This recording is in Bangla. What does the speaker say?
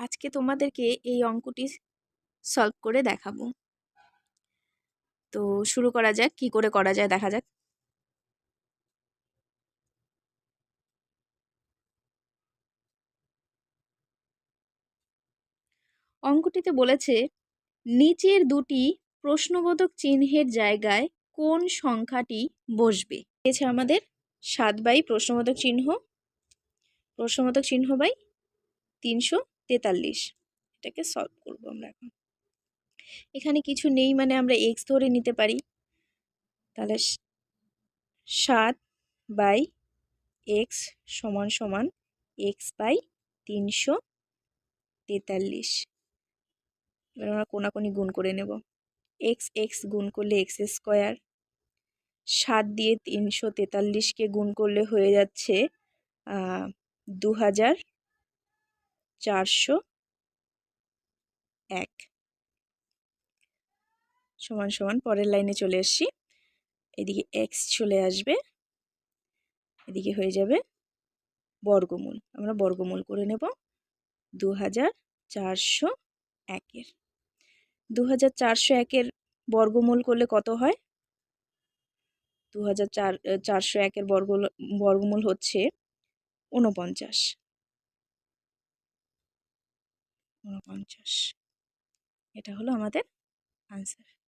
আজকে তোমাদেরকে এই অঙ্কটি সলভ করে দেখাবো। তো শুরু করা যাক, কি করে করা যায় দেখা যাক। অঙ্কটিতে বলেছে, নিচের দুটি প্রশ্নবোধক চিহ্নের জায়গায় কোন সংখ্যাটি বসবে? এছে আমাদের সাত বাই প্রশ্নবোধক চিহ্ন। প্রশ্নবোধক চিহ্ন বাই তিনশো তেতাল্লিশ। এটাকে সলভ করব আমরা এখন। এখানে কিছু নেই মানে আমরা এক্স ধরে নিতে পারি। তাহলে সাত বাই এক্স সমান সমান এক্স বাই তিনশো তেতাল্লিশ। এবার আমরা কোনাকুনি গুণ করে নেব। এক্স এক্স গুণ করলে এক্স স্কোয়ার সাত দিয়ে তিনশো তেতাল্লিশকে গুণ করলে হয়ে যাচ্ছে দু হাজার চারশো এক। সমান সমান, পরের লাইনে চলে এসছি এদিকে এক্স চলে আসবে। এদিকে হয়ে যাবে বর্গমূল। আমরা বর্গমূল করে নেব। দু হাজার চারশো একের। দু হাজার চারশো একের বর্গমূল করলে কত হয়? দু হাজার চার, চারশো একের বর্গ বর্গমূল হচ্ছে ঊনপঞ্চাশ। ঊনপঞ্চাশ এটা হলো আমাদের আনসার